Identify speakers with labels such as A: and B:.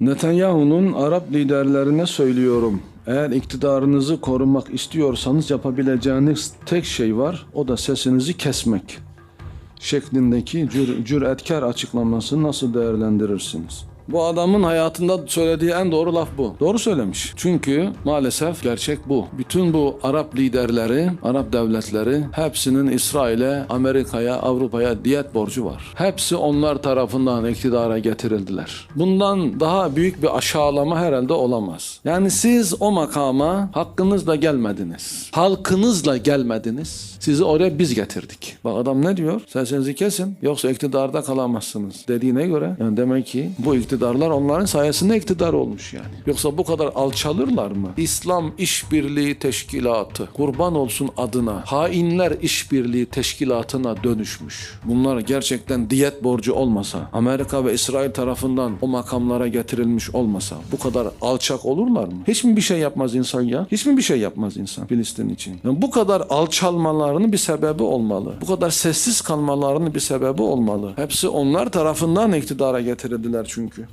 A: Netanyahu'nun Arap liderlerine söylüyorum. Eğer iktidarınızı korumak istiyorsanız yapabileceğiniz tek şey var. O da sesinizi kesmek. Şeklindeki cür, cüretkar açıklamasını nasıl değerlendirirsiniz? Bu adamın hayatında söylediği en doğru laf bu. Doğru söylemiş. Çünkü maalesef gerçek bu. Bütün bu Arap liderleri, Arap devletleri hepsinin İsrail'e, Amerika'ya, Avrupa'ya diyet borcu var. Hepsi onlar tarafından iktidara getirildiler. Bundan daha büyük bir aşağılama herhalde olamaz. Yani siz o makama hakkınızla gelmediniz. Halkınızla gelmediniz. Sizi oraya biz getirdik. Bak adam ne diyor? Sesinizi kesin yoksa iktidarda kalamazsınız dediğine göre yani demek ki bu iktidarlar onların sayesinde iktidar olmuş yani. Yoksa bu kadar alçalırlar mı? İslam İşbirliği Teşkilatı kurban olsun adına hainler işbirliği teşkilatına dönüşmüş. Bunlar gerçekten diyet borcu olmasa, Amerika ve İsrail tarafından o makamlara getirilmiş olmasa bu kadar alçak olurlar mı? Hiç mi bir şey yapmaz insan ya? Hiç mi bir şey yapmaz insan Filistin için? Yani bu kadar alçalmalarının bir sebebi olmalı. Bu kadar sessiz kalmalarının bir sebebi olmalı. Hepsi onlar tarafından iktidara getirildiler çünkü.